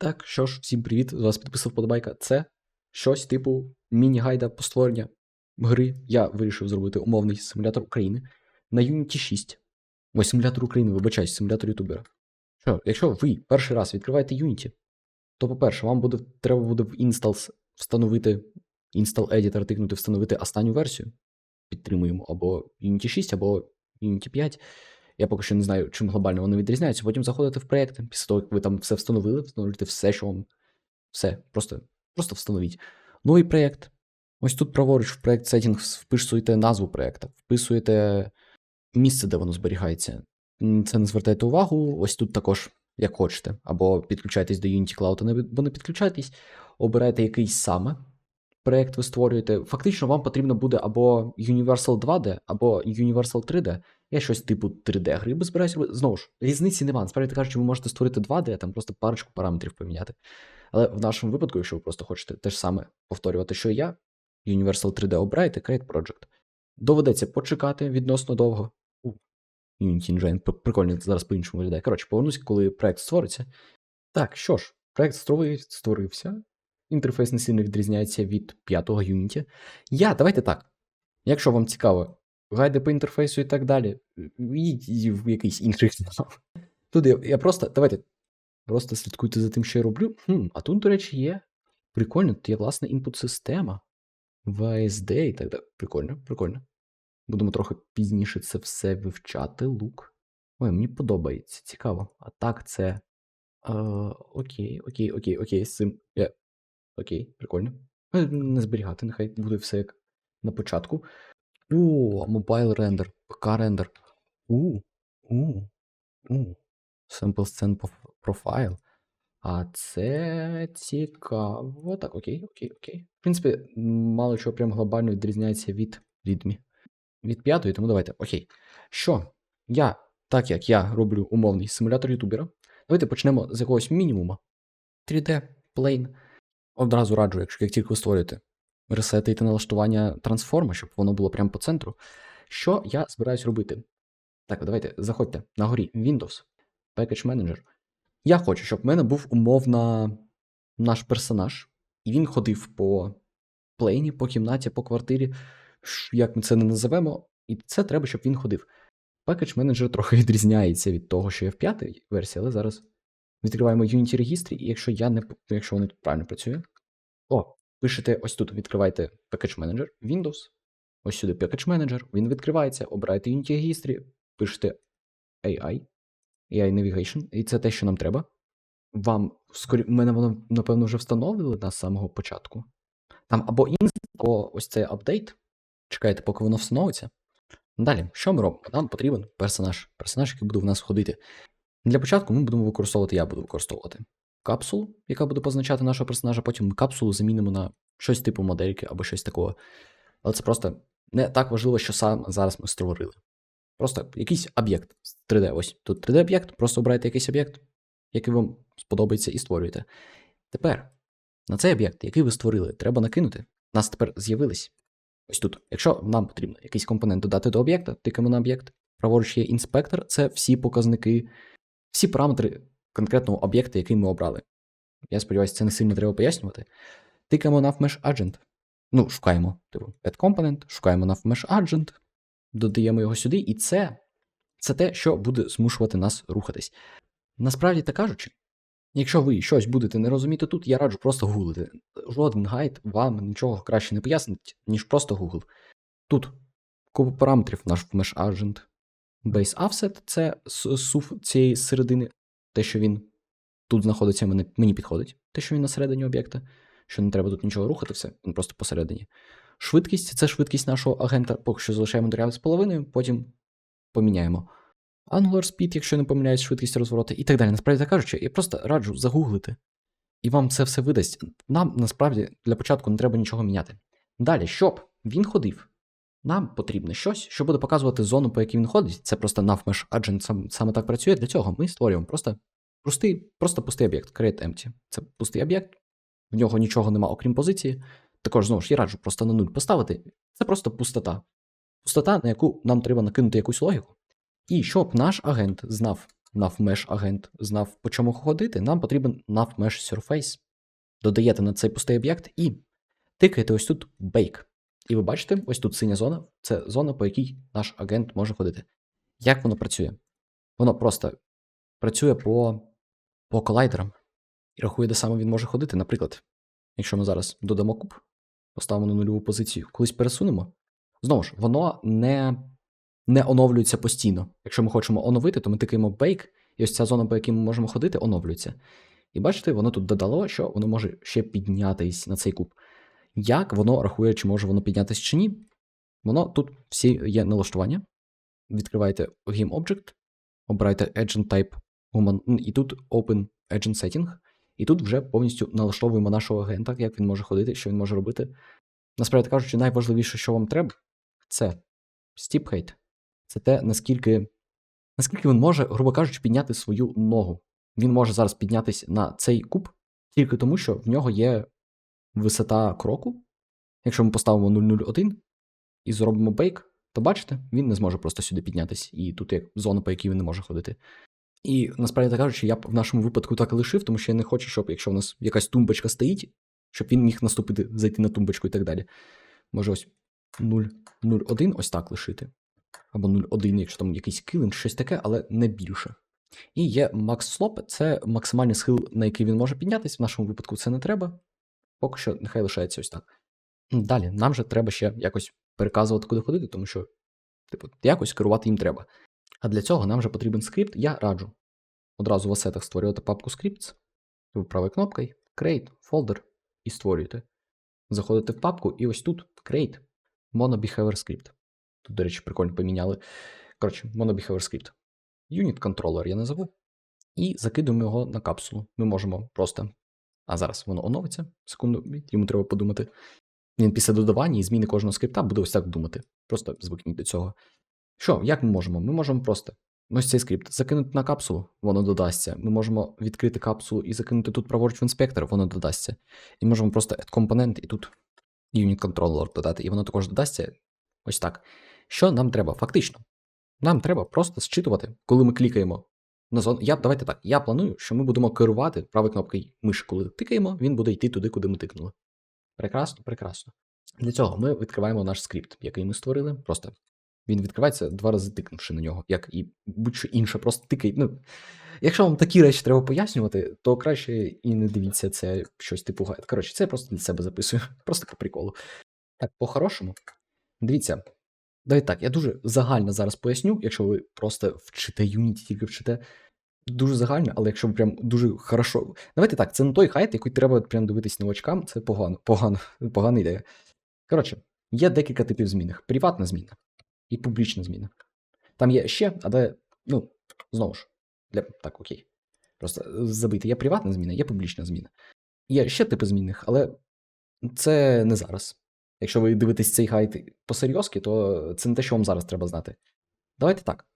Так, що ж, всім привіт, з вас підписав подобайка. Це щось типу міні-гайда по створення гри. Я вирішив зробити умовний симулятор України на Unity 6. Ось симулятор України, вибачаюсь, симулятор ютубера. Що, якщо ви перший раз відкриваєте Unity, то, по-перше, вам буде, треба буде в Installs встановити Install Editor, тикнути встановити останню версію. Підтримуємо або Unity 6, або Unity 5. Я поки що не знаю, чим глобально вони відрізняються. Потім заходите в проєкт, після того, як ви там все встановили, встановлюєте все, що вам. Все, просто, просто встановіть. Новий проєкт. Ось тут праворуч в проєкт Settings вписуєте назву проєкту, вписуєте місце, де воно зберігається. Це не звертайте увагу. Ось тут також, як хочете. Або підключайтесь до Unity Cloud, або не підключайтесь, обирайте якийсь саме проєкт ви створюєте. Фактично, вам потрібно буде або Universal 2D, або Universal 3D. Я щось типу 3D гри би збираюся робити. Знову ж, різниці нема. Насправді кажучи, ви можете створити 2D, там просто парочку параметрів поміняти. Але в нашому випадку, якщо ви просто хочете те ж саме повторювати, що я, Universal 3D обираєте, Create Project. Доведеться почекати відносно довго. Unity Engine прикольно зараз по-іншому виглядає. Коротше, повернусь, коли проект створиться. Так, що ж, проект створився. Інтерфейс не сильно відрізняється від п'ятого Unity. Я, давайте так. Якщо вам цікаво, гайди по інтерфейсу і так далі, йдіть в якийсь інший канал. Тут я, я просто, давайте, просто слідкуйте за тим, що я роблю. Хм, а тут, до речі, є. Прикольно, тут є власна інпут-система. VSD і так далі. Прикольно, прикольно. Будемо трохи пізніше це все вивчати. Лук. Ой, мені подобається, цікаво. А так, це. Е, окей, окей, окей, окей, з цим. Окей, прикольно. Е, Не зберігати, нехай буде все як на початку. О, мобайл рендер, ПК рендер. У, у, у. Sample Scene Profile. А це цікаво. Так, окей, окей, окей. В принципі, мало чого прям глобально відрізняється від відмі. Від п'ятої, тому давайте. Окей. Що? Я, так як я роблю умовний симулятор ютубера, давайте почнемо з якогось мінімуму. 3D, plane. Одразу раджу, якщо як тільки ви створюєте, ресетуйте налаштування трансформа, щоб воно було прямо по центру. Що я збираюсь робити? Так, давайте, заходьте на горі Windows, Package Manager. Я хочу, щоб в мене був умовно наш персонаж, і він ходив по плейні, по кімнаті, по квартирі, як ми це не називемо, і це треба, щоб він ходив. Package Manager трохи відрізняється від того, що є в п'ятій версії, але зараз відкриваємо Unity регістрі, і якщо я не якщо вони тут правильно працює. О, пишете ось тут, відкривайте Package Manager, Windows, ось сюди Package Manager, він відкривається, обираєте Unity регістрі, пишете AI, AI Navigation, і це те, що нам треба. Вам скорі... Мене воно, напевно, вже встановили на самого початку. Там або інст, або ось цей апдейт. Чекайте, поки воно встановиться. Далі, що ми робимо? Нам потрібен персонаж. Персонаж, який буде в нас ходити. Для початку ми будемо використовувати, я буду використовувати капсулу, яка буде позначати нашого персонажа. Потім ми капсулу замінимо на щось типу модельки або щось такого. Але це просто не так важливо, що сам зараз ми створили. Просто якийсь об'єкт з 3D. Ось тут 3D-об'єкт, просто обирайте якийсь об'єкт, який вам сподобається, і створюєте. Тепер на цей об'єкт, який ви створили, треба накинути. У нас тепер з'явились. Ось тут. Якщо нам потрібно якийсь компонент додати до об'єкта, тикаємо на об'єкт. Праворуч є інспектор, це всі показники, всі параметри конкретного об'єкта, який ми обрали. Я сподіваюся, це не сильно треба пояснювати. Тикаємо на Mesh Agent. Ну, шукаємо, типу, Add Component, шукаємо на Agent, додаємо його сюди, і це, це те, що буде змушувати нас рухатись. Насправді так кажучи, якщо ви щось будете не розуміти тут, я раджу просто гуглити. Жоден гайд вам нічого краще не пояснить, ніж просто Google. Тут купа параметрів наш Mesh Agent. Base Offset це с- сув цієї середини, те, що він тут знаходиться, мені, підходить. Те, що він на середині об'єкта, що не треба тут нічого рухати, все, він просто посередині. Швидкість це швидкість нашого агента, поки що залишаємо до 9,5, потім поміняємо. Angular Speed, якщо не помиляюсь, швидкість розворота і так далі. Насправді так кажучи, я просто раджу загуглити. І вам це все видасть. Нам насправді для початку не треба нічого міняти. Далі, щоб він ходив, нам потрібно щось, що буде показувати зону, по якій він ходить. Це просто NavMesh Agent сам, саме так працює. Для цього ми створюємо просто пустий, просто пустий об'єкт. Create empty. Це пустий об'єкт, в нього нічого нема, окрім позиції. Також, знову ж, я раджу просто на нуль поставити. Це просто пустота. Пустота, на яку нам треба накинути якусь логіку. І щоб наш агент знав, navmesh агент знав, по чому ходити, нам потрібен navmesh surface. Додаєте на цей пустий об'єкт і тикаєте ось тут bake. І ви бачите, ось тут синя зона це зона, по якій наш агент може ходити. Як воно працює? Воно просто працює по, по колайдерам і рахує, де саме він може ходити. Наприклад, якщо ми зараз додамо куб, поставимо на нульову позицію, колись пересунемо. Знову ж, воно не, не оновлюється постійно. Якщо ми хочемо оновити, то ми тикаємо bake, і ось ця зона, по якій ми можемо ходити, оновлюється. І бачите, воно тут додало, що воно може ще піднятись на цей куб. Як воно рахує, чи може воно піднятись чи ні? Воно тут всі є налаштування. Відкриваєте Game Object, обирайте Agent Type і тут Open Agent Setting. І тут вже повністю налаштовуємо нашого агента, як він може ходити, що він може робити. Насправді кажучи, найважливіше, що вам треба, це Steep Height. Це те, наскільки, наскільки він може, грубо кажучи, підняти свою ногу. Він може зараз піднятися на цей куб тільки тому, що в нього є висота кроку. Якщо ми поставимо 001 і зробимо бейк, то бачите, він не зможе просто сюди піднятися, і тут є зона, по якій він не може ходити. І насправді так кажучи, я б в нашому випадку так і лишив, тому що я не хочу, щоб якщо в нас якась тумбочка стоїть, щоб він міг наступити, зайти на тумбочку і так далі. Може ось 0,01 ось так лишити. Або 0,1, якщо там якийсь килим, щось таке, але не більше. І є Slope, це максимальний схил, на який він може піднятися. В нашому випадку це не треба. Поки що нехай лишається ось так. Далі, нам же треба ще якось переказувати, куди ходити, тому що, типу, якось керувати їм треба. А для цього нам же потрібен скрипт. Я раджу одразу в асетах створювати папку scripts. Правою кнопкою Create, Folder і створюєте. Заходите в папку, і ось тут Create MonoBehavior Script. Тут, до речі, прикольно поміняли. Коротше, MonoBehavior Script. Unit Controller я назову. І закидуємо його на капсулу. Ми можемо просто. А зараз воно оновиться. Секунду, йому треба подумати. Він після додавання і зміни кожного скрипта буде ось так думати. Просто звикніть до цього. Що, як ми можемо? Ми можемо просто ось цей скрипт закинути на капсулу, воно додасться. Ми можемо відкрити капсулу і закинути тут праворуч в інспектор, воно додасться. І можемо просто add компонент і тут unit controller додати, і воно також додасться. Ось так. Що нам треба? Фактично, нам треба просто зчитувати, коли ми клікаємо на зону. Я, давайте так, я планую, що ми будемо керувати правою кнопкою миші, коли тикаємо, він буде йти туди, куди ми тикнули. Прекрасно, прекрасно. Для цього ми відкриваємо наш скрипт, який ми створили. Просто він відкривається два рази тикнувши на нього, як і будь-що інше, просто тикай. Ну, якщо вам такі речі треба пояснювати, то краще і не дивіться це щось типу гайд. Коротше, це я просто для себе записую, просто по приколу. Так, по-хорошому. Дивіться, давайте так, я дуже загально зараз поясню, якщо ви просто вчите Unity, тільки вчите. Дуже загально, але якщо ви прям дуже хорошо. Давайте так, це не той хайт, який треба прям дивитись новачкам, це погано, погано, погана ідея. Коротше, є декілька типів змінних: приватна зміна і публічна зміна. Там є ще, але, ну, знову ж, для так, окей. Просто забити, є приватна зміна, є публічна зміна. Є ще типи змінних, але це не зараз. Якщо ви дивитесь цей хайт по-серйозки, то це не те, що вам зараз треба знати. Давайте так.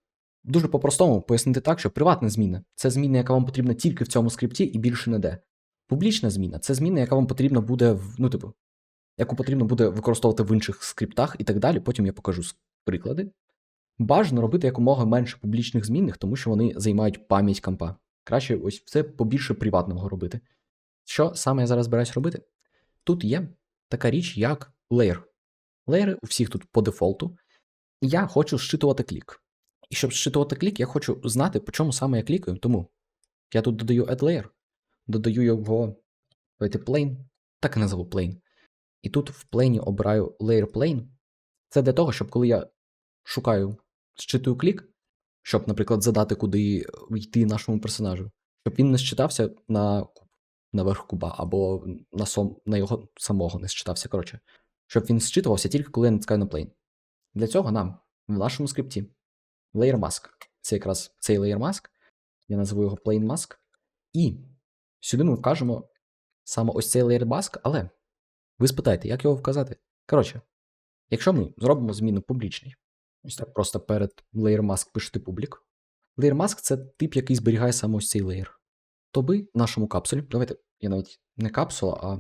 Дуже по-простому пояснити так, що приватна зміна це зміна, яка вам потрібна тільки в цьому скрипті і більше не де. Публічна зміна це зміна, яка вам потрібна буде ну, типу, яку потрібно буде використовувати в інших скриптах і так далі. Потім я покажу приклади. Бажано робити якомога менше публічних змінних, тому що вони займають пам'ять компа. Краще ось це побільше приватного робити. Що саме я зараз збираюсь робити? Тут є така річ, як layer. Леєри у всіх тут по дефолту. Я хочу зчитувати клік. І щоб зчитувати клік, я хочу знати, по чому саме я клікаю. Тому я тут додаю add layer, додаю його давайте plane, так і назову plane. І тут в плейні обираю layer plane. Це для того, щоб коли я шукаю, зчитую клік, щоб, наприклад, задати, куди йти нашому персонажу, щоб він не считався на наверх куба, або на, сом, на його самого не считався. Коротше, щоб він зчитувався тільки коли я натискаю на plane. Для цього нам в нашому скрипті layer mask. Це якраз цей layer mask. Я назву його plain mask. І сюди ми вкажемо саме ось цей layer mask, але ви спитаєте, як його вказати? Коротше, якщо ми зробимо зміну публічний, ось так просто перед layer mask пишете public. Layer mask це тип, який зберігає саме ось цей layer. То ви в нашому капсулі, давайте я навіть не капсула, а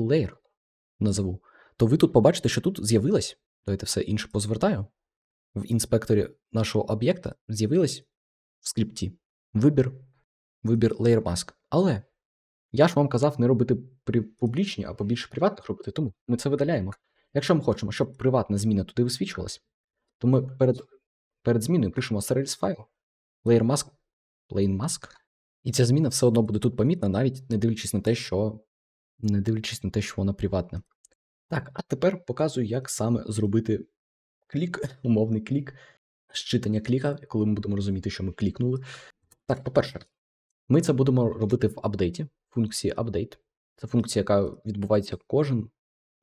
layer назову, то ви тут побачите, що тут з'явилось. Давайте все інше позвертаю. В інспекторі нашого об'єкта з'явилось в скрипті вибір, вибір Layer Mask. Але я ж вам казав не робити при публічні, а побільше приватних робити, тому ми це видаляємо. Якщо ми хочемо, щоб приватна зміна туди висвічувалась, то ми перед, перед зміною пишемо serials файл, layer mask, plain mask, і ця зміна все одно буде тут помітна, навіть не дивлячись на те, що не дивлячись на те, що вона приватна. Так, а тепер показую, як саме зробити клік, умовний клік, щитання кліка, коли ми будемо розуміти, що ми клікнули. Так, по-перше, ми це будемо робити в апдейті, функції update. Це функція, яка відбувається кожен,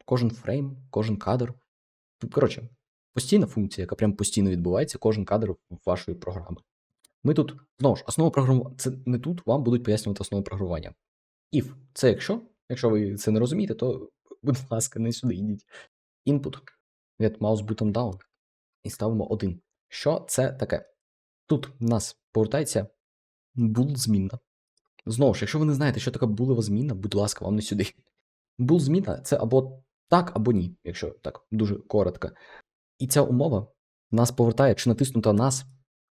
кожен фрейм, кожен кадр. Коротше, постійна функція, яка прям постійно відбувається, кожен кадр вашої програми. Ми тут, знову ж, основа програмування. Це не тут вам будуть пояснювати основу програмування. If це якщо. Якщо ви це не розумієте, то, будь ласка, не сюди йдіть. Input. Get mouse button down. І ставимо 1. Що це таке? Тут в нас повертається bool змінна. Знову ж, якщо ви не знаєте, що таке булева зміна, будь ласка, вам не сюди. Bool зміна це або так, або ні, якщо так дуже коротко. І ця умова нас повертає, чи натиснута нас,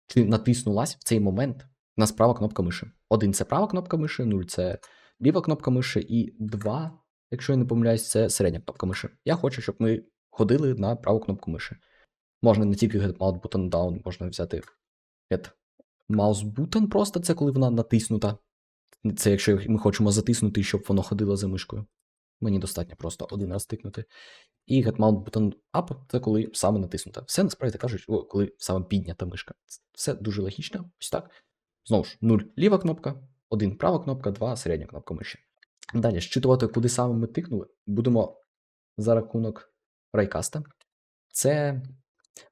чи натиснулась в цей момент у нас права кнопка миші. Один це права кнопка миші, 0 це ліва кнопка миші, і 2, якщо я не помиляюсь, це середня кнопка миші. Я хочу, щоб ми ходили на праву кнопку миші. Можна не тільки get mouse button down, можна взяти get mouse button просто, це коли вона натиснута. Це якщо ми хочемо затиснути, щоб воно ходило за мишкою. Мені достатньо просто один раз тикнути. І get mouse button up це коли саме натиснута. Все насправді кажуть, о, коли саме піднята мишка. Все дуже логічно. Ось так. Знову ж, 0 ліва кнопка, 1 права кнопка, 2 середня кнопка миші. Далі, щитувати, куди саме ми тикнули, будемо за рахунок райкаста. Це.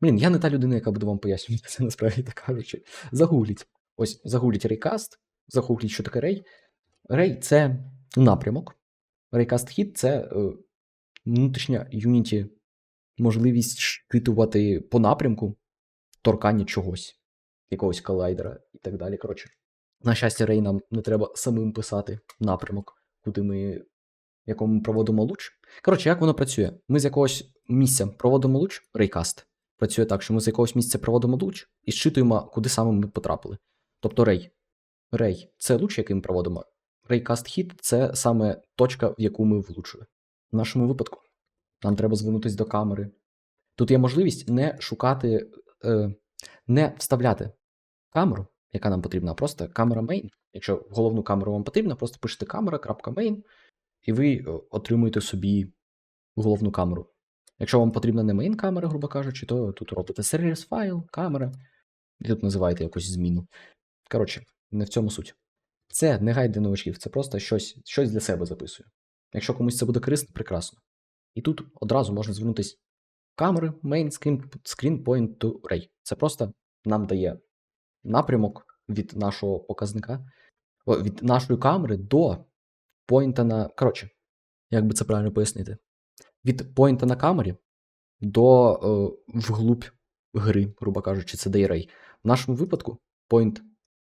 Блін, я не та людина, яка буде вам пояснювати це, насправді так кажучи. Загугліть. Ось, загугліть рейкаст, загугліть, що таке рей. Рей це напрямок. Рейкаст хід це е, внутрішня Unity можливість щитувати по напрямку торкання чогось, якогось колайдера і так далі. Коротше, на щастя, рей нам не треба самим писати напрямок, куди ми, якому ми проводимо луч. Коротше, як воно працює? Ми з якогось місця проводимо луч, рейкаст. Працює так, що ми з якогось місця проводимо луч і щитуємо, куди саме ми потрапили. Тобто рей. Рей це луч, який ми проводимо. Рейкаст хід це саме точка, в яку ми влучили. В нашому випадку нам треба звернутися до камери. Тут є можливість не шукати, е, не вставляти камеру, яка нам потрібна, а просто камера main. Якщо головну камеру вам потрібна, просто пишете камера.main, і ви е, отримуєте собі головну камеру. Якщо вам потрібна не main камера, грубо кажучи, то тут робите serials файл, камера, і тут називаєте якусь зміну. Коротше, не в цьому суть. Це не гайд для новачків, це просто щось, щось для себе записую. Якщо комусь це буде корисно, прекрасно. І тут одразу можна звернутися камери main screen, point to ray. Це просто нам дає напрямок від нашого показника, від нашої камери до поінта на. Коротше, як би це правильно пояснити? Від поінта на камері до е, вглубь гри, грубо кажучи, це дає ray. В нашому випадку point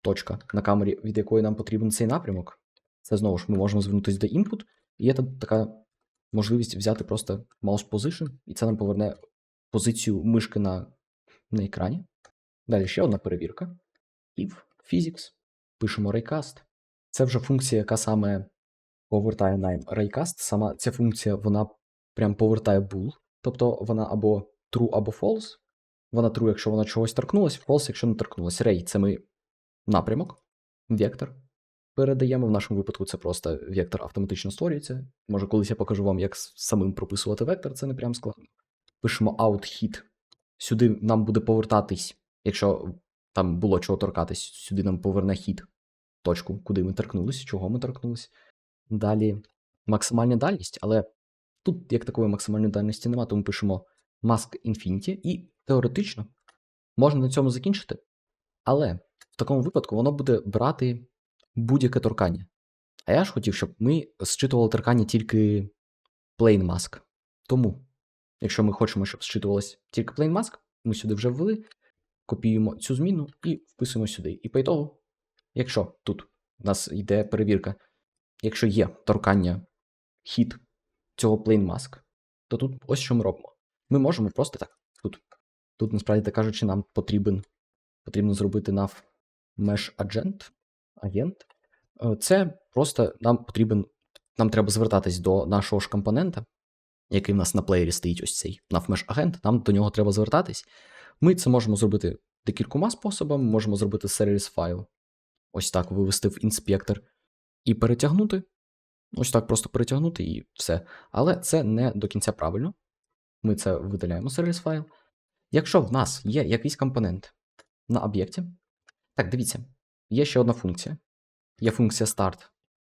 точка на камері, від якої нам потрібен цей напрямок. Це знову ж ми можемо звернутися до input, і є тут така можливість взяти просто mouse position, і це нам поверне позицію мишки на, на екрані. Далі ще одна перевірка. If physics. Пишемо raycast. Це вже функція, яка саме повертає нам raycast. Сама ця функція вона прям повертає bool. Тобто вона або true, або false. Вона true, якщо вона чогось торкнулася, false, якщо не торкнулася. Ray це ми напрямок, вектор. Передаємо. В нашому випадку це просто вектор автоматично створюється. Може, колись я покажу вам, як самим прописувати вектор, це не прям складно. Пишемо out hit. Сюди нам буде повертатись, якщо там було чого торкатись, сюди нам поверне хід, точку, куди ми торкнулися, чого ми торкнулися. Далі максимальна дальність, але тут як такої максимальної дальності немає, тому пишемо mask infinity, і теоретично можна на цьому закінчити. Але такому випадку воно буде брати будь-яке торкання. А я ж хотів, щоб ми зчитували торкання тільки plain mask. Тому, якщо ми хочемо, щоб зчитувалось тільки plain mask, ми сюди вже ввели, копіюємо цю зміну і вписуємо сюди. І по ітогу, якщо тут у нас йде перевірка, якщо є торкання хід цього plain mask, то тут ось що ми робимо. Ми можемо просто так. Тут, тут насправді так кажучи, нам потрібен, потрібно зробити nav Mesh Agent. Агент. Е, Це просто нам потрібен. Нам треба звертатись до нашого ж компонента, який в нас на плеєрі стоїть ось цей NavMesh агент. Нам до нього треба звертатись. Ми це можемо зробити декількома способами. Можемо зробити series файл. Ось так вивести в інспектор і перетягнути. Ось так просто перетягнути і все. Але це не до кінця правильно. Ми це видаляємо сервіс файл. Якщо в нас є якийсь компонент на об'єкті, так, дивіться, є ще одна функція. Є функція start,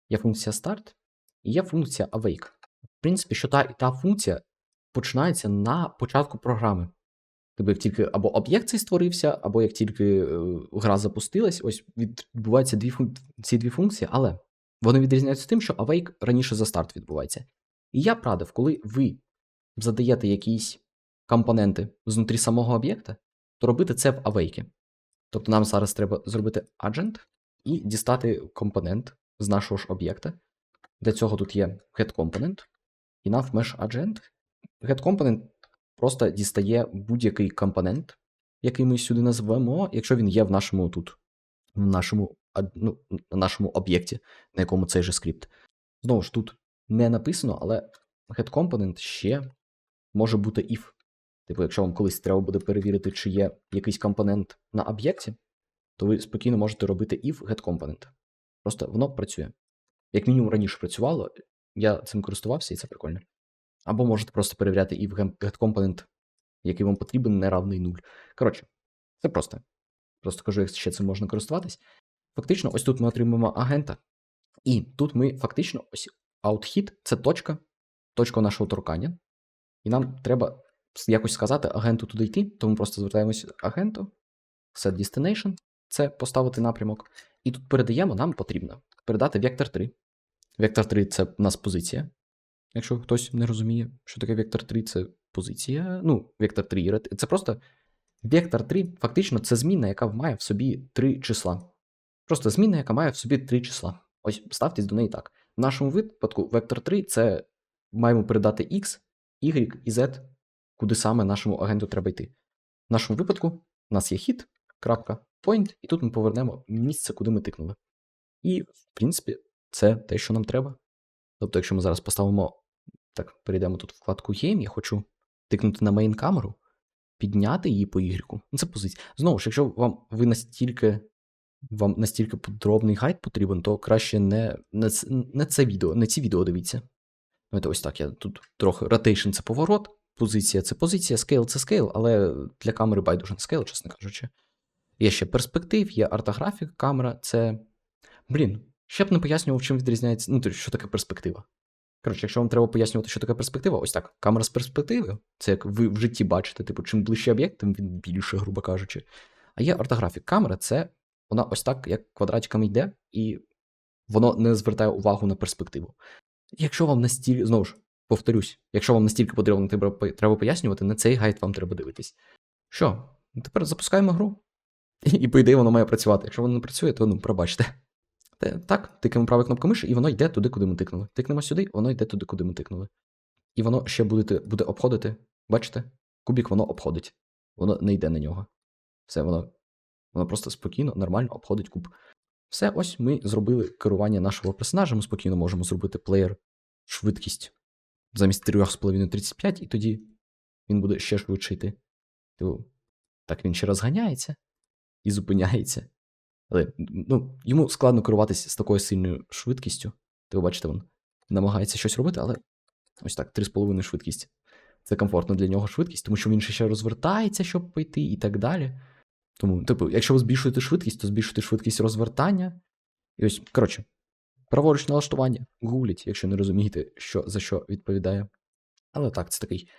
є функція start і є функція awake. В принципі, що та і та функція починається на початку програми. Тобто, як тільки або об'єкт цей створився, або як тільки е, гра запустилась, ось відбуваються дві ці дві функції, але вони відрізняються тим, що awake раніше за старт відбувається. І я б радив, коли ви задаєте якісь компоненти знутрі самого об'єкта, то робити це в awake. Тобто нам зараз треба зробити agent і дістати компонент з нашого ж об'єкта. Для цього тут є getComponent і nav mesh agent. GetComponent просто дістає будь-який компонент, який ми сюди назвемо, якщо він є в нашому тут, в нашому, ну, на нашому об'єкті, на якому цей же скрипт. Знову ж тут не написано, але getComponent ще може бути if. Типу, якщо вам колись треба буде перевірити, чи є якийсь компонент на об'єкті, то ви спокійно можете робити if getComponent. Просто воно працює. Як мінімум раніше працювало, я цим користувався, і це прикольно. Або можете просто перевіряти if gem- getComponent, який вам потрібен, не равний 0. Коротше, це просто. Просто кажу, як ще цим можна користуватись. Фактично, ось тут ми отримуємо агента, і тут ми фактично ось outhit це точка, точка нашого торкання. І нам треба якось сказати агенту туди йти, тому просто звертаємось агенту, set destination, це поставити напрямок. І тут передаємо, нам потрібно передати вектор 3. Вектор 3 це в нас позиція. Якщо хтось не розуміє, що таке вектор 3, це позиція. Ну, вектор 3 це просто вектор 3, фактично, це зміна, яка має в собі три числа. Просто зміна, яка має в собі три числа. Ось ставтесь до неї так. В нашому випадку вектор 3 це маємо передати x, y і z, куди саме нашому агенту треба йти. В нашому випадку у нас є хід, крапка, point, і тут ми повернемо місце, куди ми тикнули. І, в принципі, це те, що нам треба. Тобто, якщо ми зараз поставимо, так, перейдемо тут в вкладку Game, я хочу тикнути на main камеру, підняти її по Y. Ну, це позиція. Знову ж, якщо вам ви настільки. Вам настільки подробний гайд потрібен, то краще не, не, ц- не це відео, не ці відео дивіться. Давайте ось так. Я тут трохи rotation це поворот, позиція це позиція, scale це scale, але для камери байдуже не scale, чесно кажучи. Є ще перспектив, є артографік, камера, це. Блін, ще б не пояснював, чим відрізняється. Ну, що таке перспектива. Коротше, якщо вам треба пояснювати, що таке перспектива, ось так. Камера з перспективи, це як ви в житті бачите, типу, чим ближче об'єкт, тим він більше, грубо кажучи. А є ортографік. Камера це вона ось так, як квадратиками йде, і воно не звертає увагу на перспективу. Якщо вам настільки, знову ж, повторюсь, якщо вам настільки потрібно треба, пояснювати, на цей гайд вам треба дивитись. Що, тепер запускаємо гру. І, по ідеї воно має працювати. Якщо воно не працює, то ну, пробачте. Те- Так, тикаємо правою кнопкою миші, і воно йде туди, куди ми тикнули. Тикнемо сюди, воно йде туди, куди ми тикнули. І воно ще буде, буде обходити. Бачите? Кубік воно обходить. Воно не йде на нього. Все, воно, воно просто спокійно, нормально обходить куб. Все, ось ми зробили керування нашого персонажа. Ми спокійно можемо зробити плеєр швидкість замість 3,5 35, і тоді він буде ще швидше йти. Типу, так він ще розганяється і зупиняється. Але ну, йому складно керуватися з такою сильною швидкістю. Ти бачите, він намагається щось робити, але ось так, 3,5 швидкість. Це комфортно для нього швидкість, тому що він ще розвертається, щоб пойти, і так далі. Тому, типу, якщо ви збільшуєте швидкість, то збільшуйте швидкість розвертання. І ось, коротше, праворуч налаштування. Гугліть, якщо не розумієте, що за що відповідає. Але так, це такий.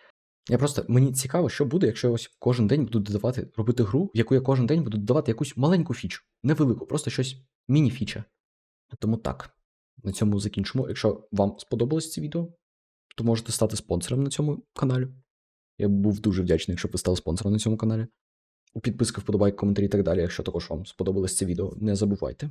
Я просто мені цікаво, що буде, якщо я ось кожен день буду додавати, робити гру, в яку я кожен день буду додавати якусь маленьку фічу, невелику, просто щось міні-фіча. Тому так, на цьому закінчимо. Якщо вам сподобалось це відео, то можете стати спонсором на цьому каналі. Я був дуже вдячний, якщо ви стали спонсором на цьому каналі. Підписка, вподобайки, коментарі і так далі. Якщо також вам сподобалось це відео, не забувайте.